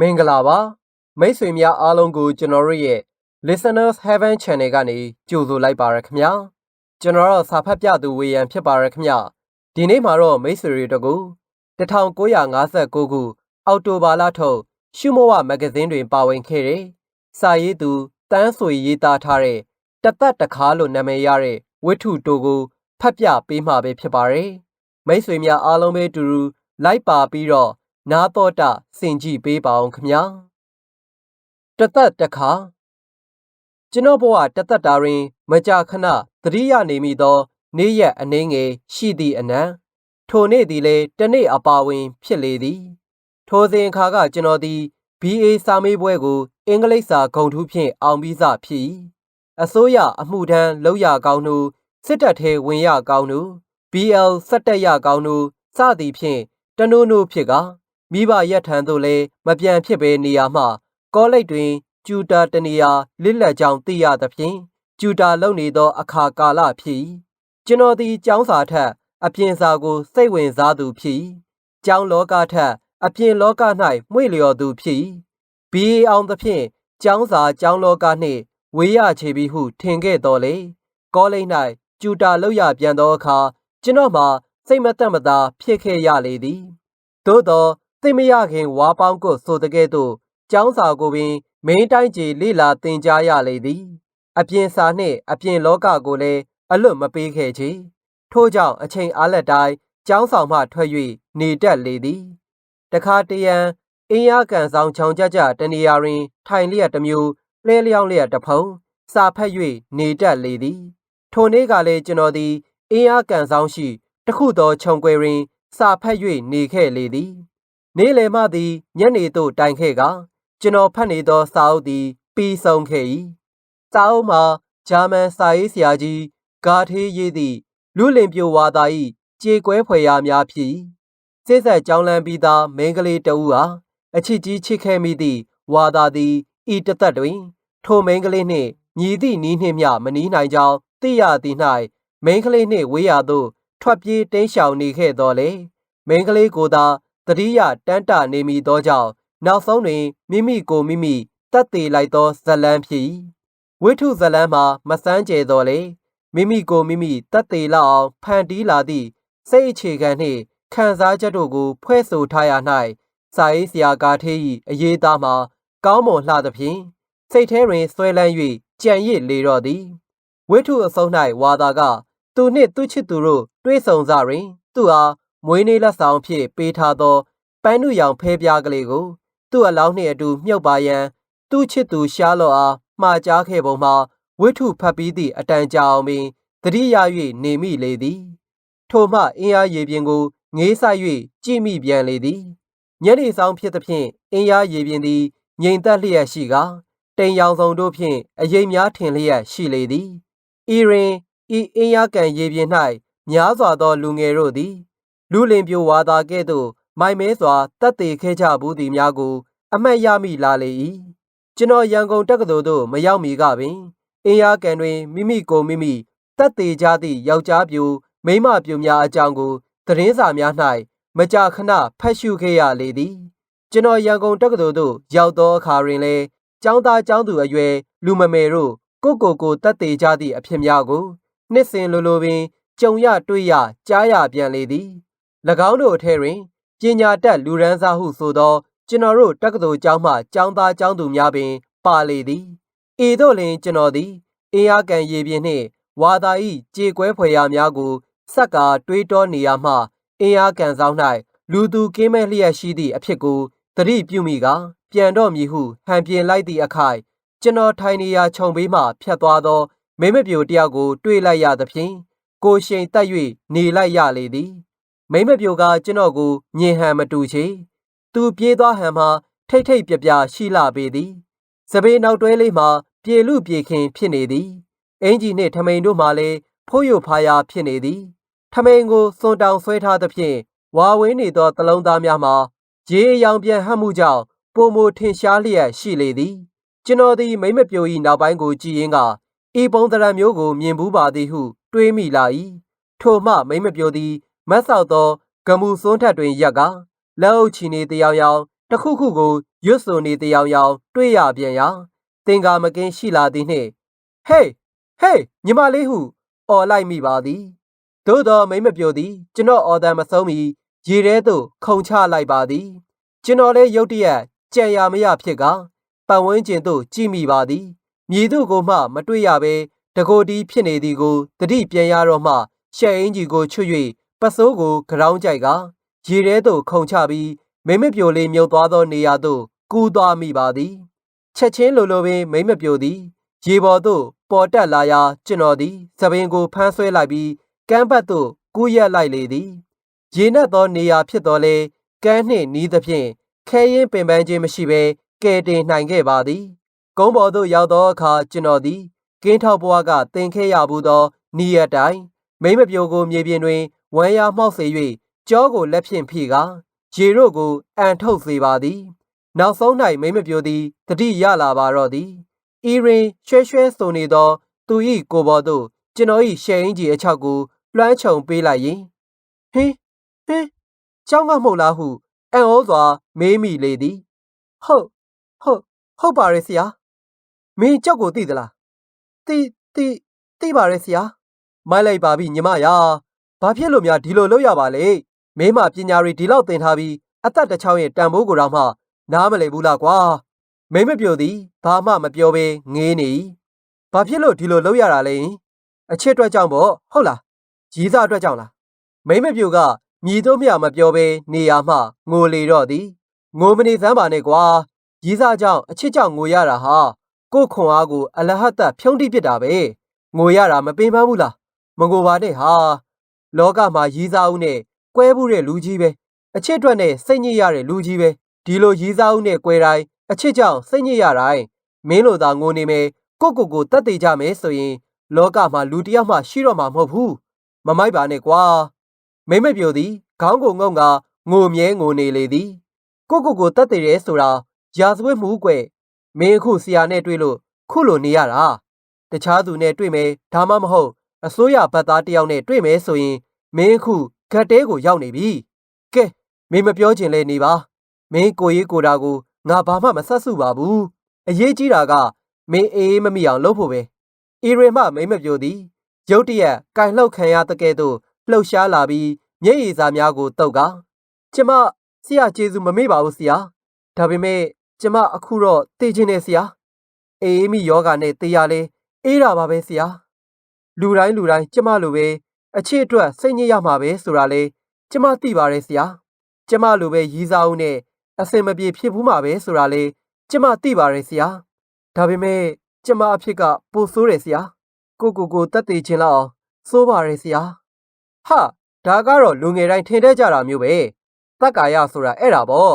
မင်္ဂလာပါမိတ်ဆွေများအားလုံးကိုကျွန်တော်တို့ရဲ့ Listeners Heaven Channel ကနေကြိုဆိုလိုက်ပါရခင်ဗျာကျွန်တော်တို့စာဖတ်ပြသူဝေယံဖြစ်ပါရခင်ဗျာဒီနေ့မှာတော့မိတ်ဆွေတွေတကူ1959ခုအောက်တိုဘာလထုတ်ရှုမောဝမဂ္ဂဇင်းတွင်ပါဝင်ခဲ့တဲ့စာရေးသူတန်းဆွေရေးသားထားတဲ့တသက်တခါလို့နာမည်ရတဲ့ဝိထုတိုကိုဖတ်ပြပေးမှာပဲဖြစ်ပါတယ်မိတ်ဆွေများအားလုံးပဲအတူတူလိုက်ပါပြီးတော့ နာတော်တာစင်ကြည့်ပေးပါအောင်ခင်ဗျာတသက်တခါကျွန်တော်ဘဝတသက်တာတွင် မကြာခဏသတိရနေမိသော နေ့ရက်အနှင်းငယ်ရှိသည့်အနံထိုနေ့သည်လည်းတနေ့အပါဝင် ဖြစ်လေသည် ထိုစဉ်အခါကကျွန်တော်သည် BA စာမေးပွဲကိုအင်္ဂလိပ်စာဂုဏ်ထူးဖြင့်အောင်ပြီးစဖြစ်၏အစိုးရအမှုထမ်းလောက်ရကောင်းသူစစ်တပ်ထဲဝင်ရကောင်းသူ BL စက်တက်ရကောင်းသူစသည်ဖြင့်တနိုးနိုးဖြစ်က မိဘရက်ထံသို့လည်းမပြန်ဖြစ်ဘဲနေရာမှ ကောလိပ်တွင်ကျူတာတနေရာလစ်လက်ကြောင်သိရသဖြင့်ကျူတာလုံနေသောအခါကာလဖြစ်ကျွန်တော်သည်ကျောင်းစာထက်အပြင်စာကိုစိတ်ဝင်စားသူဖြစ်ကျောင်းလောကထက်အပြင်လောက၌မှွေလျော်သူဖြစ်ဘီအောင်သဖြင့်ကျောင်းစာကျောင်းလောကနှင့်ဝေးရချေပြီဟုထင်ခဲ့တော်လေကောလိပ်၌ကျူတာလောက်ရပြန်သောအခါကျွန်တော်မှစိတ်မသက်မသာဖြစ်ခဲ့ရလေသည်သို့သော သိမရခင်ဝါပေါင်းကိုဆိုတဲ့ကဲ့သို့ကျောင်းစာကိုပင်မင်းတိုင်းကြီးလိလာသင်ကြားရလေသည်အပြင်စာနှင့်အပြင်လောကကိုလည်းအလွတ်မပေးခဲ့ချေထို့ကြောင့်အချိန်အားလက်တိုင်းကျောင်းဆောင်မှထွက်၍နေတက်လေသည်တခါတရံအင်းရကန်ဆောင်ချောင်ကြကြတနေရာတွင် ထိုင်လျက်တစ်မျိုးလဲလျောင်းလျက်တဖုံစာဖက်၍နေတက်လေသည် ထိုနေ့ကလည်းကျွန်တော်သည်အင်းရကန်ဆောင်ရှိတခုသောခြုံကွယ်တွင် စာဖက်၍နေခဲ့လေသည် နေ့လယ်မှသည်ညနေသို့တိုင်ခဲ့ကကျွန်တော်ဖတ်နေသောစာအုပ်သည်ပြီးဆုံးခဲ့၏စာအုပ်မှာဂျာမန်စာရေးဆရာကြီးဂါထေးရေးသည့်လူလင်ပြိုဝါသာ၏ကြေကွဲဖွယ်ရာများဖြစ်စစ်ဆက်ကြောင်းလန်းပြီးသားမိန်းကလေးတဦးအားအချစ်ကြီးချစ်ခဲ့မိသည့်ဝါသာသည်ဤတသက်တွင် ထိုမိန်းကလေးနှင့်ညီသည့်နီးနှင့်မျှမနီးနိုင်ကြောင်းသိရသည်၌မိန်းကလေးနှင့်ဝေးရာသို့ထွက်ပြေးတိမ်းရှောင်နေခဲ့တော်လေမိန်းကလေးကိုသာ တတိယတန်းတနေမိသောကြောင့်နောက်ဆုံးတွင်မိမိကိုမိမိတတ်သေးလိုက်သောဇလန်းဖြစ်ဝိထုဇလန်းမှာမစမ်းကြဲတော်လေမိမိကိုမိမိတတ်သေးလောက်အောင်ဖန်တီးလာသည့်စိတ်အခြေခံနှင့်ခံစားချက်တို့ကို ဖွဲ့ဆိုထားရ၌စာရေးဆရာကားထေး၏အရေးသားမှာ ကောင်းမွန်လှသဖြင့်စိတ်ထဲတွင်ဆွဲလန်း၍ကြံ့ရစ်လေတော့သည်ဝိထုအစုံ၌ဝါသာက သူနှင့်သူချစ်သူတို့တွေးဆုံကြတွင် သူအား မွေးနေ့လက်ဆောင်ဖြင့်ပေးထားသောပန်းနုရောင်ဖဲပြားကလေးကို သူ့အလောင်းနှင့်အတူမြုပ်ပါရန် သူ့ချစ်သူရှားလော့အားမှားကြားခဲ့ပုံမှာဝိထုဖတ်ပြီးသည့်အတန်ကြာအောင်ပင်တတိယ၍နေမိလေသည် ထိုမှအင်းအားရေပြင်ကိုငေးဆိုင်၍ကြည့်မိပြန်လေသည်ညနေဆောင်ဖြစ်သဖြင့်အင်းအားရေပြင်သည်ငြိမ်သက်လျက်ရှိကတိမ်ရောင်စုံတို့ဖြင့်အရေးများထင်လျက်ရှိလေသည်ဤတွင်ဤအင်းအားကန်ရေပြင်၌များစွာသောလူငယ်တို့သည် လူလင်ပြိုဝါသာကဲ့သို့မိုင်မဲစွာတက်သေးခဲ့ကြဘူးသည်များကို အမှတ်ရမိလာလေ၏ကျွန်တော်ရန်ကုန်တက္ကသိုလ်သို့မရောက်မီကပင်အင်းရကန်တွင်မိမိကိုမိမိတက်သေးကြသည့်ယောက်ျားပြိုမိန်းမပြိုများအကြောင်းကိုသတင်းစာများ၌မကြာခဏဖတ်ရှုခဲ့ရလေသည်ကျွန်တော်ရန်ကုန်တက္ကသိုလ်သို့ရောက်သောအခါတွင်လည်းကျောင်းသားကျောင်းသူအရွယ်လူမမယ်တို့ကိုကိုကိုတက်သေးကြသည့်အဖြစ်များကိုနှစ်စဉ်လိုလိုပင်ကြုံရတွေ့ရကြားရပြန်လေသည်၎ င်းတို့အထက်တွင်ပညာတတ်လူရန်စားဟုဆိုသော ကျွန်တော်တို့တက္ကသိုလ်ကျောင်းမှကျောင်းသားကျောင်းသူများပင် ပါလေသည်ဤသို့လျှင်ကျွန်တော်သည်အင်းအားကန်ရေပြင်နှင့်ဝါသာဤကြေကွဲဖွယ်ရာများကိုစက်ကာတွေးတောနေရမှအင်းအားကန်ဆောင်၌လူသူကင်းမဲ့လျက်ရှိသည့်အဖြစ်ကိုသတိပြုမိကပြန်တော့မည်ဟုဟန်ပြင်လိုက်သည့်အခိုက်ကျွန်တော်ထိုင်နေရာခြုံဘေးမှဖြတ်သွားသောမိမပြိုတယောက်ကို တွေ့လိုက်ရသဖြင့်ကိုရှိန်တက်၍နေလိုက်ရလေသည် မိမပြိုကကျွန်တော်ကိုညင်ဟန်မတူချေသူပြေးသွားဟန်မှာထိတ်ထိတ်ပြပြရှိလာပေသည်စပေးနောက်တွဲလေးမှာပြေလူပြေခင်ဖြစ်နေသည်အင်ဂျီနှင့်ထမိန်တို့မှလည်းဖိုးရဖားရာဖြစ်နေသည်ထမိန်ကိုစွန်တောင်ဆွဲထားသဖြင့်ဝါဝင်းနေသောတလုံးသားများမှာရေအယောင်ပြန်ဟပ်မှုကြောင့်ပုံမထင်ရှားလျက်ရှိလေသည်ကျွန်တော်သည်မိမပြို၏နောက်ပိုင်းကိုကြည်ရင်ကဤပုံသဏ္ဍာန်မျိုးကိုမြင်ဘူးပါသည်ဟု တွေးမိလာ၏ထို့မှမိမပြိုသည် မတ်ဆောက်သောဂမူစွန်းထက်တွင်ရက်ကလက်အုပ်ချီနေတယောင်ယောင်တစ်ခုခုကိုရွတ်ဆိုနေတယောင်ယောင်တွေ့ရပြန်ရာသင်္ကာမကင်းရှိလာသည်နှင့်ဟေးဟေးညီမလေးဟုအော်လိုက်မိပါသည်သို့တော်မိမ့်မပြိုသည်ကျွန်တော်အော်တန်မဆုံးမီရေထဲသို့ခုန်ချလိုက်ပါသည် ကျွန်တော်လည်းရုတ်တရက်ကြံရမရဖြစ်ကပတ်ဝန်းကျင်သို့ကြည့်မိပါသည်မြည်သူကိုမှမတွေ့ရဘဲတကိုယ်တီးဖြစ်နေသည်ကိုတတိပြန်ရတော့မှရှက်အင်းကြီးကိုချွတ်၍ ပတ်စိုးကိုကြောင်းကြိုက်ကရေထဲသို့ခုန်ချပြီးမိမ့်မပြိုလေးမြုပ်သွားသောနေရာသို့ကူးသွားမိပါသည်ချက်ချင်းလိုလိုပင်မိမ့်မပြိုသည်ရေပေါ်သို့ပေါ်တက်လာရာကျွန်တော်သည်သပင်ကိုဖမ်းဆွဲလိုက်ပြီးကမ်းဘတ်သို့ကူးရက်လိုက်လေသည်ရေနက်သောနေရာဖြစ်တော်လဲကမ်းနှင့်နီးသဖြင့်ခဲရင်ပင်ပန်းခြင်းမရှိဘဲကဲတင်နိုင်ခဲ့ပါသည်ကုန်းပေါ်သို့ရောက်သောအခါကျွန်တော်သည်ကင်းထောက်ဘွားကတင်ခဲ့ရဘူးသောနီးရတိုင်းမိမ့်မပြိုကိုမြေပြင်တွင် ဝမ်းရမှောက်စေ၍ကြောကိုလက်ဖြင့်ဖိကာရေတို့ကိုအန်ထုတ်စေပါသည် နောက်ဆုံး၌မိမ့်မပြိုသည်တတိရလာပါတော့သည်ဤရင်ရွှဲရွှဲဆိုနေသော သူ၏ကိုယ်ပေါ်သို့ကျွန်တော်၏ရှယ်အင်ကြီးအချောက်ကိုလွှမ်းခြုံပေးလိုက်ရင်ဟင်းဟင်းကြောင်းကမှုတ်လားဟုအံ့ဩစွာ မေးမိလေသည် ဟုတ်ဟုတ်ဟုတ်ပါရဲ့ဆရာမင်းကြောက်ကိုသိသလားသိသိသိပါရဲ့ဆရာမိုက်လိုက်ပါပြီညီမရာ ဘာဖြစ်လို့များဒီလိုလုပ်ရပါလဲမင်းမပညာတွေဒီလောက်သင်ထားပြီးအသက်တစ်ချောင်းရဲ့တန်ဖိုးကိုတော့မှနားမလည်ဘူးလားကွာမိမ့်မပြိုသည်ဘာမှမပြောဘဲငေးနေဘာဖြစ်လို့ဒီလိုလုပ်ရတာလဲအချစ်အတွက်ကြောင့်ပေါ့ဟုတ်လားကြီးစားအတွက်ကြောင့်လားမိမ့်မပြိုကမြည်တို့မြမပြောဘဲနေရမှငိုလေတော့သည်ငိုမနေစမ်းပါနဲ့ကွာကြီးစားကြောင့်အချစ်ကြောင့်ငိုရတာဟာကို့ခွန်အားကိုအလဟတ်သက်ဖြုံးတိပစ်တာပဲငိုရတာမပင်ပန်းဘူးလားမငိုပါနဲ့ဟာ လောကမှာရီးစားဦးနဲ့ကွဲဘူးတဲ့လူကြီးပဲအချစ်အတွက်နဲ့စိတ်ညစ်ရတဲ့လူကြီးပဲဒီလိုရီးစားဦးနဲ့ကွဲတိုင်းအချစ်ကြောင့်စိတ်ညစ်ရတိုင်းမင်းလိုသာငိုနေမယ်ကိုကိုကိုတတ်သေးကြမယ်ဆိုရင် လောကမှာလူတစ်ယောက်မှရှိတော့မှာမဟုတ်ဘူးမမိုက်ပါနဲ့ကွာမိမ့်မပြိုသည်ခေါင်းကိုငုံကငိုမြဲငိုနေလေသည်ကိုကိုကိုတတ်သေးတယ်ဆိုတာရာဇဝတ်မှုကွမင်းအခုဆရာနဲ့တွေ့လို့ခုလိုနေရတာတခြားသူနဲ့တွေ့မယ်ဒါမှမဟုတ် အစိုးရဘတ်သားတယောက်နဲ့တွေ့မယ်ဆိုရင်မင်းအခုဂတ်တဲကိုရောက်နေပြီကဲမင်းမပြောချင်လဲနေပါမင်းကိုရေးကိုတာကိုငါဘာမှမဆက်စုပါဘူးအရေးကြီးတာကမင်းအေးမမိအောင်လုပ်ဖို့ပဲအီရင်မှမိမ့်မပြိုသည်ရုတ်တရက်ကင်လှုပ်ခံရတဲ့ကဲ့သို့လှုပ်ရှားလာပြီးမျက်ရည်စာများကိုတုပ်ကကျမဆရာကျေးဇူးမမေ့ပါဘူးဆရာဒါပေမဲ့ကျမအခုတော့တေးချင်းနေဆရာအေးမိယောဂာနဲ့တေးရလဲအေးတာပါပဲဆရာ လူတိုင်းလူတိုင်းကျမလိုပဲအချစ်အတွက်စိတ်ညစ်ရမှာပဲဆိုတာလေကျမသိပါတယ်ဆရာကျမလိုပဲရီးစားဦးနဲ့အစင်မပြေဖြစ်ဘူးမှာပဲဆိုတာလေကျမသိပါတယ်ဆရာဒါပေမဲ့ကျမအဖြစ်ကပိုဆိုးတယ်ဆရာကိုကိုကိုတက်သေးခြင်းလောက်စိုးပါတယ်ဆရာဟာဒါကတော့လူငယ်တိုင်းထင်တတ်ကြတာမျိုးပဲတက္ကာယဆိုတာအဲ့ဒါပေါ့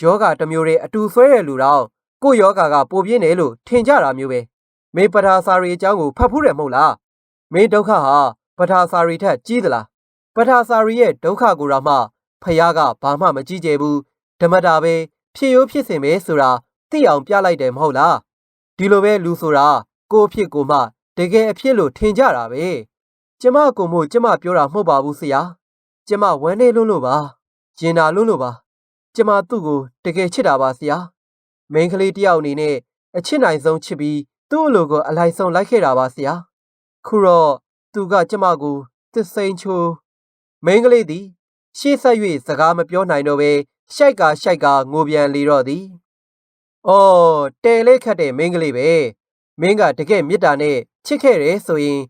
ယောဂတစ်မျိုးတည်းအတူဆွဲတဲ့လူတော့ကိုယောဂကပိုပြင်းတယ်လို့ထင်ကြတာမျိုးပဲမေပထာစာရီအကြောင်းကိုဖတ်ဖူးတယ်မဟုတ်လား မင်းဒုက္ခဟာပထာစာရီထက်ကြီးသလားပထာစာရီရဲ့ဒုက္ခကိုတော့မှဖះကဘာမှမကြည့်ကြဘူးဓမ္မတာပဲဖြစ်ရိုးဖြစ်စဉ်ပဲဆိုတာသိအောင်ပြလိုက်တယ်မဟုတ်လားဒီလိုပဲလူဆိုတာကိုအဖြစ်ကိုမှတကယ်အဖြစ်လို့ထင်ကြတာပဲကျမကိုမို့ကျမပြောတာမဟုတ်ပါဘူးဆရာကျမဝမ်းနေလို့လို့ပါရင်နာလို့လို့ပါကျမသူ့ကိုတကယ်ချစ်တာပါဆရာမိန်းကလေးတယောက်အနေနဲ့အချစ်နိုင်ဆုံးချစ်ပြီးသူ့အလိုကိုအလိုက်ဆုံးလိုက်ခဲ့တာပါဆရာ ခုတော့သူကကျမကိုသစ်စိန်ချိုးမိန်းကလေးသည် ရှေ့ဆက်၍စကားမပြောနိုင်တော့ဘဲရှိုက်ကရှိုက်ကငိုပြန်လေတော့သည်။အော်တဲလေးခတ်တဲ့မိန်းကလေးပဲ။မင်းကတကယ်မေတ္တာနဲ့ချစ်ခဲ့တယ်ဆိုရင်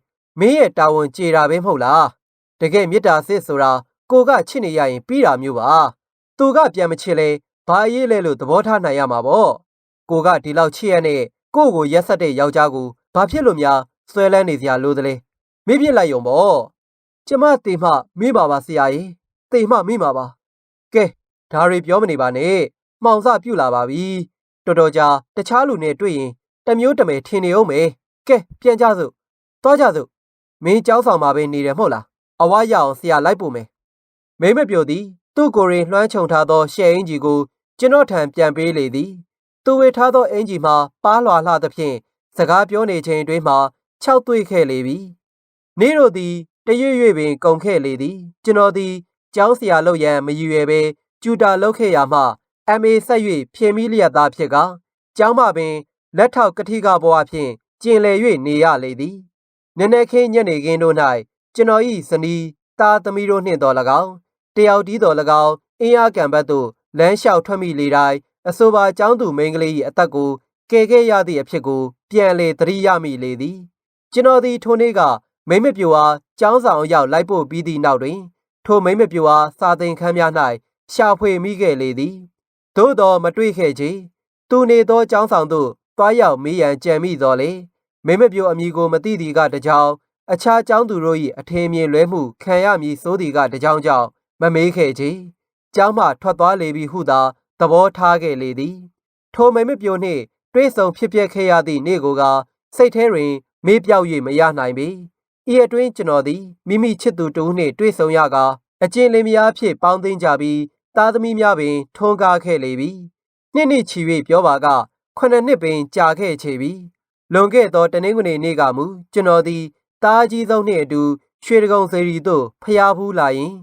မင်းရဲ့တာဝန်ကျေတာပဲမဟုတ်လား။တကယ်မေတ္တာစစ်ဆိုတာကိုကချစ်နေရရင်ပြီးတာမျိုးပါ။သူကပြန်မချစ်လဲဘာရေးလဲလို့သဘောထားနိုင်ရမှာပေါ့။ကိုကဒီလောက်ချစ်ရတဲ့ကိုကိုရက်ဆက်တဲ့ယောက်ျားကိုဘာဖြစ်လို့များ ဆွဲလန်းနေစရာလိုသလဲ။မေ့ပြစ်လိုက်ရုံပေါ့။ကျမတေမှမေ့ပါပါဆရာကြီး။တေမှမေ့ပါပါ။ကဲဒါတွေပြောမနေပါနဲ့။မှောင်စပြုတ်လာပါပြီ။တော်တော်ကြာတခြားလူနဲ့တွေ့ရင်တမျိုးတမယ်ထင်နေအောင်မယ်။ကဲပြန်ကြစို့။သွားကြစို့။မင်းကြောက်ဆောင်မှာပဲနေတယ်မဟုတ်လား။အဝါရအောင်ဆရာလိုက်ပို့မယ်။မိမပြောသည်သူ့ကိုယ်ရင်လွှမ်းခြုံထားသောရှယ်အင်ကြီးကိုကျွန်တော်ထံပြန်ပေးလေသည်။သူဝေထားသောအင်ကြီးမှာပါးလွာလှသဖြင့်စကားပြောနေချိန်တွင်မှ ခြောက်သွေ့ခဲ့လေပြီ။နေ့တို့သည်တရွရွပင်ကုန်ခဲ့လေသည်ကျွန်တော်သည်ကျောင်းဆရာလုပ်ရန်မရည်ရွယ်ပဲကျူတာလုပ်ခဲ့ရမှ MA ဆက်၍ဖြည့်မိလျက်သားဖြစ်ကကျောင်းမှပင် လက်ထောက်ကတိကဘဝဖြင့်ကျင်လည်၍နေရလေသည်နည်းနည်းခင်းညနေခင်းတို့၌ကျွန်တော်၏ဇနီးသားသမီးတို့နှင့်တော်၎င်းတယောက်တည်းတော်၎င်းအင်းအားကံဘတ်သို့လမ်းလျှောက်ထွက်မိလေတိုင်းအဆိုပါကျောင်းသူမိန်းကလေး၏အသက်ကိုကယ်ခဲ့ရသည့်အဖြစ်ကို ပြန်လေသတိရမိလေသည် ကျွန်တော်သည်ထိုနေ့ကမိမ့်မပြိုအားကျောင်းဆောင်ရောက်လိုက်ပို့ပြီးသည့်နောက်တွင် ထိုမိမ့်မပြိုအားစာသင်ခန်းများ၌ရှာဖွေမိခဲ့လေသည်သို့တော်မတွေ့ခဲ့ချေသူနေသောကျောင်းဆောင်သို့တွားရောက်မေးရန်ကြံမိတော်လေမိမ့်မပြိုအမည်ကိုမသိသည်ကတကြောင်အခြားကျောင်းသူတို့၏အထင်မြင်လွဲမှုခံရမည်စိုးသည်ကတကြောင်ကြောင့်မမေးခဲ့ချေကျောင်းမှထွက်သွားလေပြီဟုသာသဘောထားခဲ့လေသည် ထိုမိမ့်မပြိုနှင့်တွေ့ဆုံဖြစ်ပျက်ခဲ့ရသည့်နေ့ကိုကစိတ်ထဲတွင် မေးပြောက်၍မရနိုင်ပေဤအတွင်းကျွန်တော်သည်မိမိချစ်သူတူနှင့်တွေ့ဆုံရကာအကျဉ်လင်းများဖြင့်ပေါင်းသိမ်းကြပြီးသားသမီးများပင်ထွန်းကားခဲ့လေပြီနှစ်နှစ်ချီ၍ပြောပါကခုနှစ်နှစ်ပင်ကြာခဲ့ချေပြီလွန်ခဲ့သောတနင်္ဂနွေနေ့ကမူကျွန်တော်သည်တားကြီးဆုံးနှင့်အတူရွှေတကုံစေရီသို့ဖျားဖူးလာရင်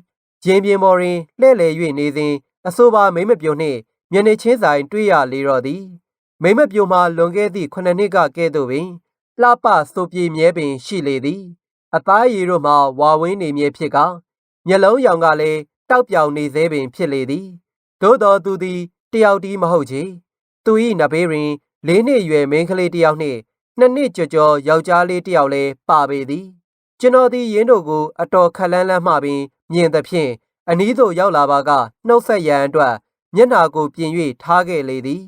ရင်ပြင်ပေါ်တွင်လှဲ့လေ၍နေစဉ်အဆိုပါမိမ့်မပြိုနှင့်မျက်နှာချင်းဆိုင်တွေ့ရလေတော့သည်မိမ့်မပြိုမှလွန်ခဲ့သည့်ခုနှစ်နှစ်ကကဲ့သို့ပင် လှပစိုးပြေမြဲပင်ရှိလေသည် အသားရည်တို့မှဝါဝင်းနေမြဲဖြစ်ကမျက်လုံးရောင်ကလည်းတောက်ပြောင်နေသေးပင်ဖြစ်လေသည်သို့တော်သူသည်တယောက်တည်းမဟုတ်ချေသူ၏နဘေးတွင်လေးနှစ်အရွယ်မိန်းကလေးတစ်ယောက်နှင့်နှစ်နှစ်ကျော်ကျော်ယောက်ျားလေးတစ်ယောက်လည်းပါပေသည်ကျွန်တော်သည်ရင်းတို့ကိုအတော်ခက်လန်းလန်းမှပင်မြင်သဖြင့်အနီးသို့ရောက်လာပါကနှုတ်ဆက်ရန်အတွက်မျက်နာကိုပြင်၍ထားခဲ့လေသည်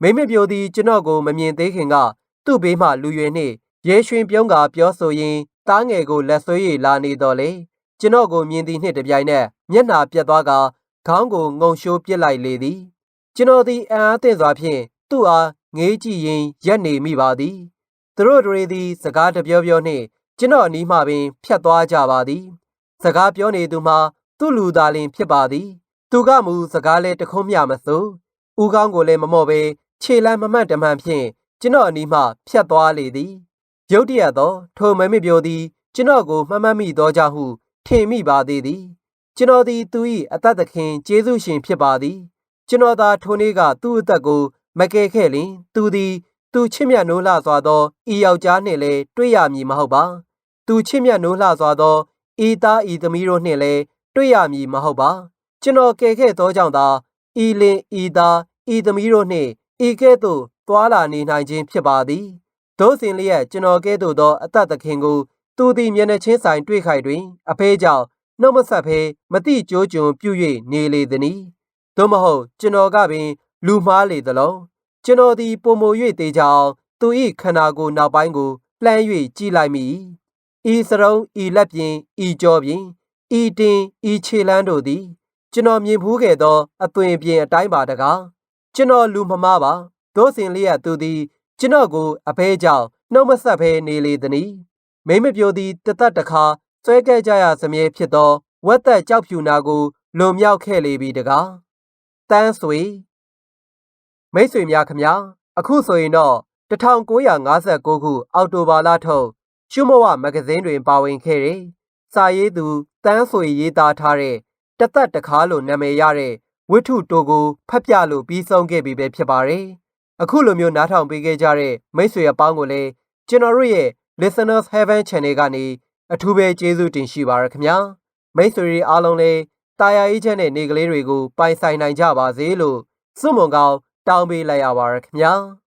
မိမပြိုသည်ကျွန်တော်ကိုမမြင်သေးခင်က သူ့ဘေးမှလူရွယ်နှင့်ရဲရွှင်ပြုံးကပြောဆိုရင်းတားငယ်ကိုလက်ဆွဲ၍လာနေတော်လေကျွန်တော်ကိုမြင်သည်နှင့်တပြိုင်နက်မျက်နာပြတ်သွားကခေါင်းကိုငုံရှိုးပစ်လိုက်လေသည် ကျွန်တော်သည်အံ့အားသင့်စွာဖြင့်သူ့အားငေးကြည့်ရင်းရက်နေမိပါသည်သူတို့တွေသည်စကားတပြောပြောနှင့်ကျွန်တော်အနီးမှပင်ဖြတ်သွားကြပါသည် စကားပြောနေသူမှာသူ့လူသားလင်ဖြစ်ပါသည် သူကမူစကားလဲတခုံးမျှမစိုးဦးကောင်းကိုလည်းမမော့ပဲခြေလမ်းမမှန်တမှန်ဖြင့် ကျွန်တော်အနီးမှဖြတ်သွားလေသည်ရုတ်တရက်သောထိုမမစ်ပြိုသည် ကျွန်တော်ကိုမှတ်မှတ်မိသောကြောင့်ဟုထင်မိပါသေးသည် ကျွန်တော်သည်သူ၏အသက်သခင်ကျေးဇူးရှင်ဖြစ်ပါသည် ကျွန်တော်သာထိုနေ့ကသူ့အသက်ကိုမကယ်ခဲ့လျင်သူသည်သူချစ်မြတ်နိုးလှစွာသောဤယောက်ျားနှင့်လည်းတွေ့ရမည်မဟုတ်ပါသူချစ်မြတ်နိုးလှစွာသောဤသားဤသမီးတို့နှင့်လည်းတွေ့ရမည်မဟုတ်ပါ ကျွန်တော်ကယ်ခဲ့သောကြောင့်သာဤလင်ဤသားဤသမီးတို့နှင့်ဤကဲ့သို့ သွာလာနေနိုင်ခြင်းဖြစ်ပါသည်ဒို့စဉ်လျက်ကျွန်တော်ကဲ့သို့သောအသက်သခင်ကိုသူသည်မျက်နှာချင်းဆိုင်တွေ့ခိုက်တွင် အဖေးကြောင့်နှုတ်မဆက်ဖဲမတိကြိုးကြုံပြု၍နေလေသည်။သို့မဟုတ်ကျွန်တော်ကပင် လူမှားလေသလုံးကျွန်တော်သည်ပုံမ၍သေးကြောင်သူ၏ခန္ဓာကိုယ်နောက်ပိုင်းကိုလှမ်း၍ကြည့်လိုက်မိ။ဤစရုံးဤလက်ပြင်ဤကြောပြင်ဤတင်ဤခြေလန်းတို့သည် ကျွန်တော်မြင်ဖူးခဲ့သောအသွင်ပြင်အတိုင်းပါတကားကျွန်တော်လူမမားပါ ဒို့စဉ်လျက်သူသည်ကျွန်တော်ကိုအဖဲကြောင့်နှုတ်မဆက်ဖဲနေလေသည်။မိမပြိုသည်တသက်တခါဆွဲကဲကြရစမြဲဖြစ်သောဝက်သက်ကြောက်ဖြူနာကိုလွန်မြောက်ခဲ့လေပြီတကား။တန်းဆွေမိတ်ဆွေများခမညာအခုဆိုရင်တော့1959ခုအောက်တိုဘာလထုတ်ရှုမဝမဂဇင်းတွင်ပါဝင်ခဲ့တဲ့စာရေးသူတန်းဆွေရေးသားထားတဲ့တသက်တခါလို့နာမည်ရတဲ့ဝိထုတိုကိုဖတ်ပြလို့ပြီးဆုံးခဲ့ပြီပဲဖြစ်ပါတယ်။ အခုလိုမျိုးနားထောင်ပေးခဲ့ကြတဲ့မိတ်ဆွေအပေါင်းကိုလည်းကျွန်တော်တို့ရဲ့ Listeners Heaven Channel ကနေအထူးပဲကျေးဇူးတင်ရှိပါရခင်ဗျာ။မိတ်ဆွေတွေအားလုံးလည်းတာယာအေးချက်နဲ့နေကလေးတွေကိုပိုင်ဆိုင်နိုင်ကြပါစေလို့စွမွန်ကောင်းတောင်းပေးလိုက်ရပါရခင်ဗျာ။